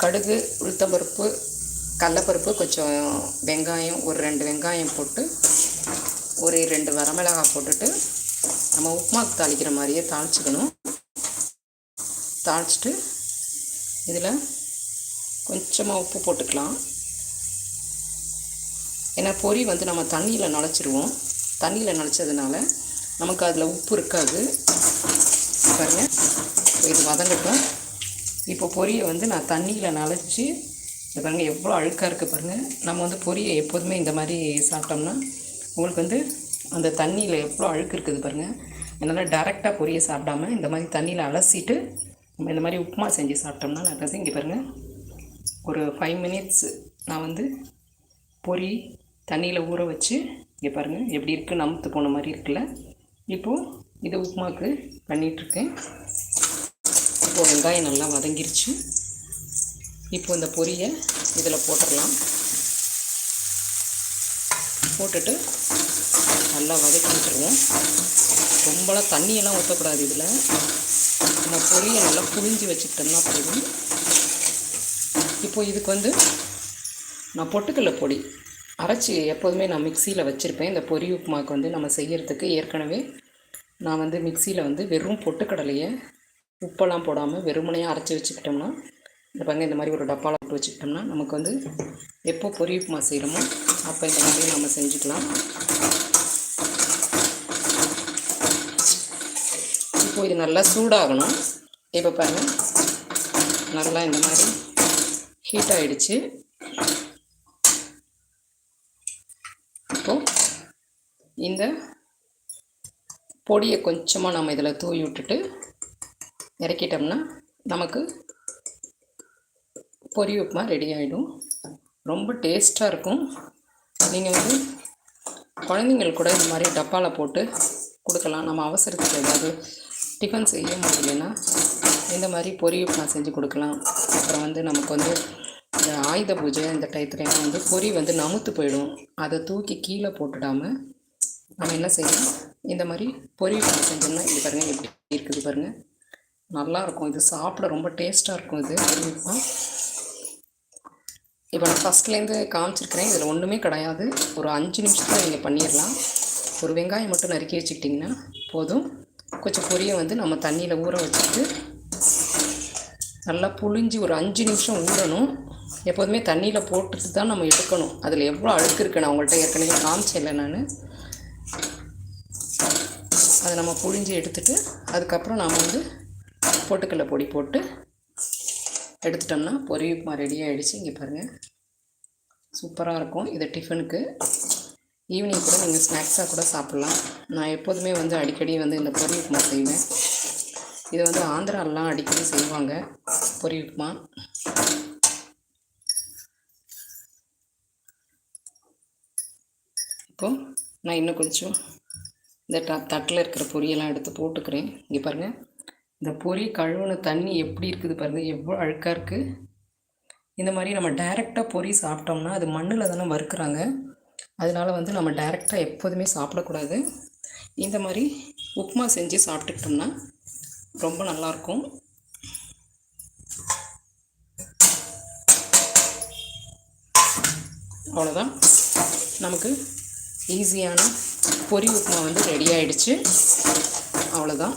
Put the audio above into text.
கடுகு உளுத்தம்பருப்பு கடலப்பருப்பு கொஞ்சம் வெங்காயம் ஒரு ரெண்டு வெங்காயம் போட்டு ஒரு ரெண்டு வரமிளகாய் போட்டுட்டு நம்ம உப்புமாக்கு தாளிக்கிற மாதிரியே தாளிச்சுக்கணும். தாளிச்சிட்டு இதில் கொஞ்சமாக உப்பு போட்டுக்கலாம். ஏன்னா பொரி வந்து நம்ம தண்ணியில் நனைச்சிருவோம் தண்ணியில் நனைச்சதுனால நமக்கு அதில் உப்பு இருக்காது. பாருங்க. இது வதங்கட்டும். இப்போ பொரியை வந்து நான் தண்ணியில் நனைச்சி இது பாருங்கள் எவ்வளோ அழுக்காக இருக்குது பாருங்கள் நம்ம வந்து பொரியை எப்போதுமே இந்த மாதிரி சாப்பிட்டோம்னா உங்களுக்கு வந்து அந்த தண்ணியில் எவ்வளோ அழுக்கு இருக்குது பாருங்கள் அதனால் டேரெக்டாக பொரியை சாப்பிடாம இந்த மாதிரி தண்ணியில் அலசிட்டு நம்ம இந்த மாதிரி உப்புமா செஞ்சு சாப்பிட்டோம்னா நல்லது இங்கே பாருங்கள் ஒரு ஃபைவ் மினிட்ஸ் நான் வந்து பொரி தண்ணியில் ஊற வச்சு இங்கே பாருங்கள் எப்படி இருக்குது நமுத்து போன மாதிரி இருக்குல்ல. இப்போது இது உப்புமாவுக்கு பண்ணிகிட்ருக்கேன் இப்போது வெங்காயம் நல்லா வதங்கிருச்சு. இப்போ இந்த பொரியை இதில் போட்டுடலாம். போட்டுட்டு நல்லா வதக்கி விட்டுருவோம். ரொம்பலாம் தண்ணியெல்லாம் ஊற்றக்கூடாது இதில். நம்ம பொரியை நல்லா புழிஞ்சு வச்சுக்கிட்டோம்னா போதும். இப்போ இதுக்கு வந்து நான் பொட்டுக்கடலை பொடி அரைச்சி எப்போதுமே நான் மிக்சியில் வச்சுருப்பேன். இந்த பொரி உப்புமாவுக்கு வந்து நம்ம செய்கிறதுக்கு ஏற்கனவே நான் வந்து மிக்சியில் வந்து வெறும் பொட்டுக்கடலையை உப்பெல்லாம் போடாமல் வெறுமனையாக அரைச்சி வச்சுக்கிட்டோம்னா இந்த பாருங்க இந்த மாதிரி ஒரு டப்பாவில் போட்டு வச்சுக்கிட்டோம்னா நமக்கு வந்து எப்போ பொரி உப்புமா செய்கிறோமோ அப்போ இந்த மாதிரி நம்ம செஞ்சுக்கலாம். இப்போ இது நல்லா சூடாகணும். இப்போ பாருங்கள் நல்லா இந்த மாதிரி ஹீட் ஆகிடுச்சு இப்போது இந்த பொடியை கொஞ்சமாக நம்ம இதில் தூவி விட்டுட்டு இறக்கிட்டோம்னா நமக்கு பொரி உப்புமா ரெடி ஆகிடும் ரொம்ப டேஸ்ட்டாக இருக்கும். நீங்கள் வந்து குழந்தைங்களுக்கு கூட இந்த மாதிரி டப்பாவில் போட்டு கொடுக்கலாம். நம்ம அவசரத்துக்கு ஏதாவது டிஃபன் செய்ய முடியலன்னா இந்த மாதிரி பொரி உப்புமா செஞ்சு கொடுக்கலாம். அப்புறம் வந்து நமக்கு வந்து இந்த ஆயுத பூஜை இந்த டயத்துலலாம் வந்து பொரி வந்து நமுத்து போயிடும். அதை தூக்கி கீழே போட்டுடாமல் நம்ம என்ன செய்யணும் இந்த மாதிரி பொரி உப்புமா செஞ்சோம்னா இது பாருங்கள் எப்படி இருக்குது பாருங்கள் நல்லாயிருக்கும் இது சாப்பிட ரொம்ப டேஸ்ட்டாக இருக்கும் இது. பொரி இப்போ நான் ஃபஸ்ட்லேருந்து காமிச்சிருக்கிறேன். இதில் ஒன்றுமே கிடையாது. ஒரு அஞ்சு நிமிஷத்தில் நீங்கள் பண்ணிடலாம் ஒரு வெங்காயம் மட்டும் நறுக்கி வச்சுக்கிட்டிங்கன்னா போதும். கொஞ்சம் பொரியை வந்து நம்ம தண்ணியில் ஊற வச்சுட்டு நல்லா புழிஞ்சு ஒரு அஞ்சு நிமிஷம் ஊறணும். எப்போதுமே தண்ணியில் போட்டுட்டு தான் நம்ம எடுக்கணும். அதில் எவ்வளோ அழுக்கு இருக்குது நான் உங்கள்கிட்ட ஏற்கனவே காமிச்சேன்ல நான். அதை நம்ம புழிஞ்சு எடுத்துட்டு அதுக்கப்புறம் நாம் வந்து பொட்டுக்கடலை பொடி போட்டு எடுத்துட்டோம்னா பொறி உப்புமா ரெடி ஆகிடுச்சு இங்கே பாருங்கள் சூப்பராக இருக்கும். இது டிஃபனுக்கு ஈவினிங் கூட நீங்கள் ஸ்நாக்ஸாக கூட சாப்பிட்லாம். நான் எப்போதுமே வந்து அடிக்கடி வந்து இந்த பொறி உப்புமா செய்வேன். இது வந்து ஆந்திராலாம் அடிக்கடி செய்வாங்க. பொரி உப்புமா இப்போது நான் இன்னும் கொஞ்சம் இந்த த தட்டில் இருக்கிற பொரியெல்லாம் எடுத்து போட்டுக்கிறேன். இங்கே பாருங்கள் இந்த பொரி கழுவுன தண்ணி எப்படி இருக்குது பாருங்கள் எவ்வளோ அழுக்காக இருக்குது இந்த மாதிரி நம்ம டைரெக்டாக பொரி சாப்பிட்டோம்னா அது மண்ணில் தானே வறுக்கிறாங்க. அதனால வந்து நம்ம டைரெக்டாக எப்போதுமே சாப்பிடக்கூடாது. இந்த மாதிரி உப்புமா செஞ்சு சாப்பிட்டுக்கிட்டோம்னா ரொம்ப நல்லாயிருக்கும் அவ்வளோதான் நமக்கு ஈஸியான பொரி உப்புமா வந்து ரெடி ஆயிடுச்சு. அவ்வளோதான்